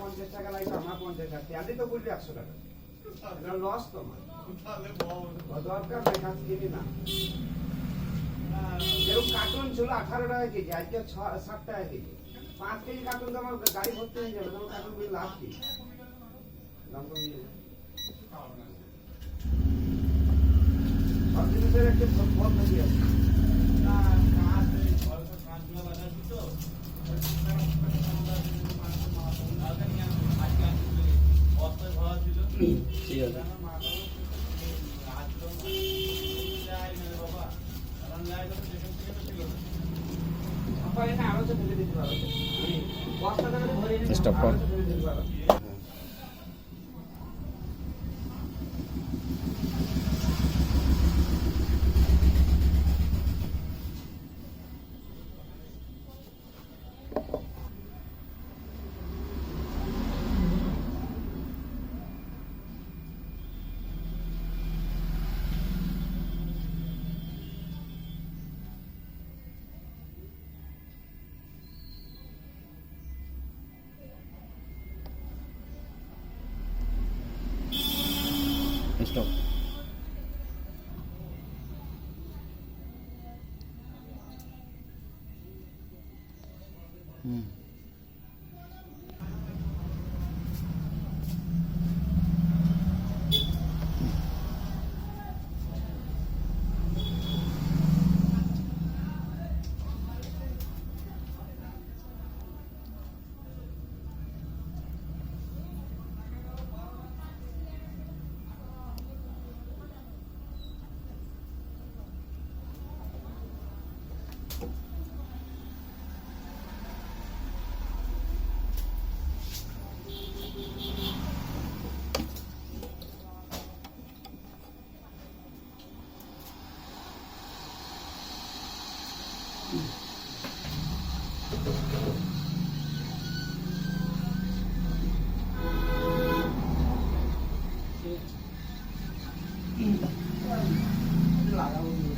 পঞ্চাশ টাকা লাগবে, আমার পঞ্চাশ টাকা। তেমনি তো কার্টুন ছিল আঠারো টাকা কেজি, আজকে ষাট টাকা কেজি। পাঁচ কেজি কার্টুন তো আমার গাড়ি ভর্তি হয়ে যাবে তোমার কার্টুন গুলি লাভ কি দাম কমিয়ে দেবে। সব জিনিসের একটা পদ্ধতি আছে ঠিক আছে সবাই বস্তা করে 就嗯。嗯，嗯，嗯，嗯，嗯，嗯，嗯，嗯，嗯，嗯，嗯，嗯，嗯，嗯，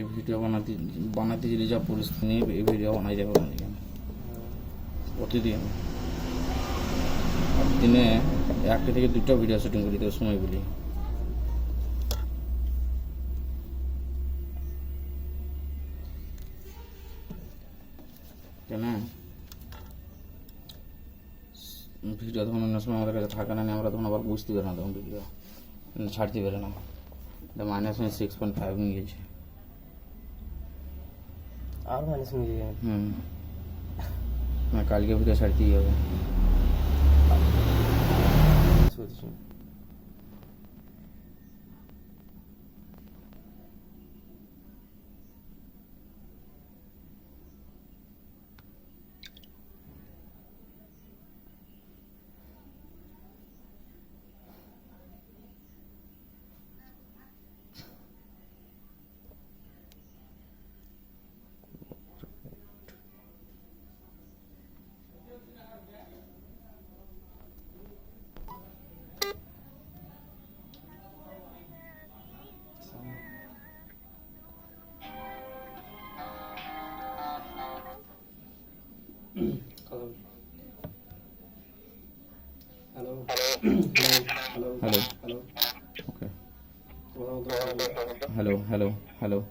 এই ভিডিও বানাতে বানাতে গেলে যা পরিস্থিতি নিয়ে এই ভিডিও বানাই যাবে এখানে প্রতিদিন। দিনে একটা থেকে দুটো ভিডিও শুটিং করি তো সময় বলি। কেন? ভিডিও তখন অন্য সময় আমাদের কাছে থাকে না আমরা তখন আবার বুঝতে পারি না তখন ভিডিও ছাড়তে পারে না। মাইনাস সিক্স পয়েন্ট ফাইভ নিয়ে গেছে। আর মানে শুনে যাবে। হুম। না কালকে ভিডিও ছাড়তেই হবে। Hello. Hello. Hello. Hello. Okay. Hello. Hello. Hello.